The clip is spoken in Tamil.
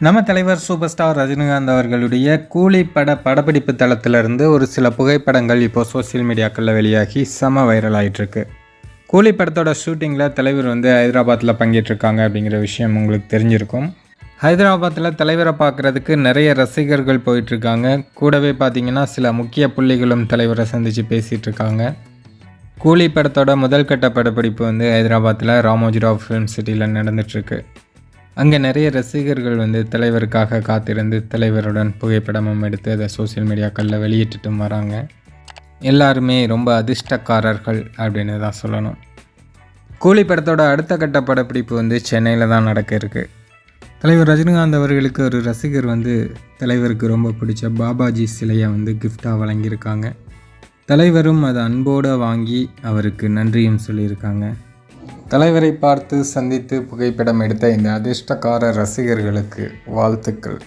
நம்ம தலைவர் சூப்பர் ஸ்டார் ரஜினிகாந்த் அவர்களுடைய கூலி பட படப்பிடிப்பு தளத்திலிருந்து ஒரு சில புகைப்படங்கள் இப்போ சோஷியல் மீடியாக்களில் வெளியாகி செம வைரல் ஆயிட்டிருக்கு. கூலி படத்தோட ஷூட்டிங்கில் தலைவர் வந்து ஹைதராபாத்தில் பங்கேற்றிருக்காங்க அப்படிங்கிற விஷயம் உங்களுக்கு தெரிஞ்சிருக்கும். ஹைதராபாத்தில் தலைவரை பார்க்குறதுக்கு நிறைய ரசிகர்கள் போயிட்டுருக்காங்க. கூடவே பார்த்தீங்கன்னா சில முக்கிய புள்ளிகளும் தலைவரை சந்தித்து பேசிகிட்டு இருக்காங்க கூலி படத்தோட முதல் கட்ட படப்பிடிப்பு வந்து ஹைதராபாத்தில் ராமோஜிராவ் ஃபிலிம் சிட்டியில் நடந்துட்டுருக்கு. அங்கே நிறைய ரசிகர்கள் வந்து தலைவருக்காக காத்திருந்து தலைவருடன் புகைப்படமும் எடுத்து அதை சோஷியல் மீடியாக்களில் வெளியிட்டுட்டும் வராங்க. எல்லாருமே ரொம்ப அதிர்ஷ்டக்காரர்கள் அப்படின்னு தான் சொல்லணும். கூலி படத்தோட அடுத்த கட்ட படப்பிடிப்பு வந்து சென்னையில் தான் நடக்க இருக்கு. தலைவர் ரஜினிகாந்த் அவர்களுக்கு ஒரு ரசிகர் வந்து தலைவருக்கு ரொம்ப பிடிச்ச பாபாஜி சிலையை வந்து கிஃப்டாக வழங்கியிருக்காங்க. தலைவரும் அதை அன்போடு வாங்கி அவருக்கு நன்றியும் சொல்லியிருக்காங்க. தலைவரை பார்த்து சந்தித்து புகைப்படம் எடுத்த இந்த அதிர்ஷ்டக்கார ரசிகர்களுக்கு வாழ்த்துக்கள்.